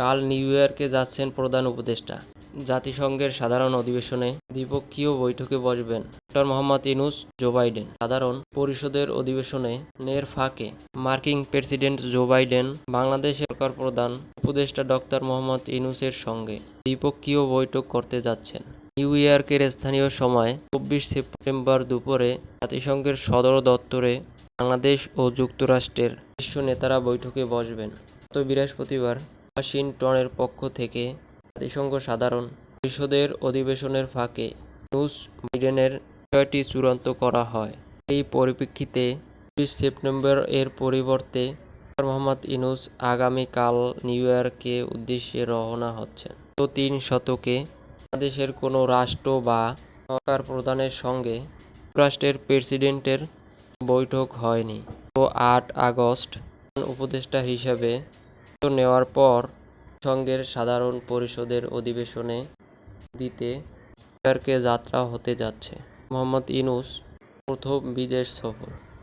কাল নিউ ইয়র্কে যাচ্ছেন প্রধান উপদেষ্টা। জাতিসংঘের সাধারণ অধিবেশনে দ্বিপক্ষীয় বৈঠকে বসবেন doctor Muhammad Yunus Joe Biden. সাধারণ পরিষদের অধিবেশনে নের ফাঁকে মার্কিন প্রেসিডেন্ট জো বাইডেন বাংলাদেশের সরকার প্রধান উপদেষ্টা ডক্টর মোহাম্মদ ইনুসের সঙ্গে দ্বিপক্ষীয় বৈঠক করতে যাচ্ছেন। নিউ ইয়র্কের স্থানীয় সময় চব্বিশ সেপ্টেম্বর দুপুরে জাতিসংঘের সদর দপ্তরে বাংলাদেশ ও যুক্তরাষ্ট্রের শীর্ষ নেতারা বৈঠকে বসবেন। গত বৃহস্পতিবার ওয়াশিংটনের পক্ষ থেকে জাতিসংঘ সাধারণ পরিষদের অধিবেশনের ফাঁকে নিউজ বাইডেনের বিষয়টি চূড়ান্ত করা হয়। এই পরিপ্রেক্ষিতে চব্বিশ সেপ্টেম্বর এর পরিবর্তে মোহাম্মদ ইনুস আগামীকাল নিউ ইয়র্কে উদ্দেশ্যে রওনা হচ্ছেন। তো তিন শতকে বাংলাদেশের কোনো রাষ্ট্র বা সরকার প্রধানের সঙ্গে যুক্তরাষ্ট্রের প্রেসিডেন্টের বৈঠক হয়নি। তো আট আগস্ট উপদেষ্টা হিসেবে নেওয়ার পর সংঘের সাধারণ পরিষদের অধিবেশনে দিতে নিউ যাত্রা হতে যাচ্ছে। মোহাম্মদ ইনুস প্রথম বিদেশ সফর।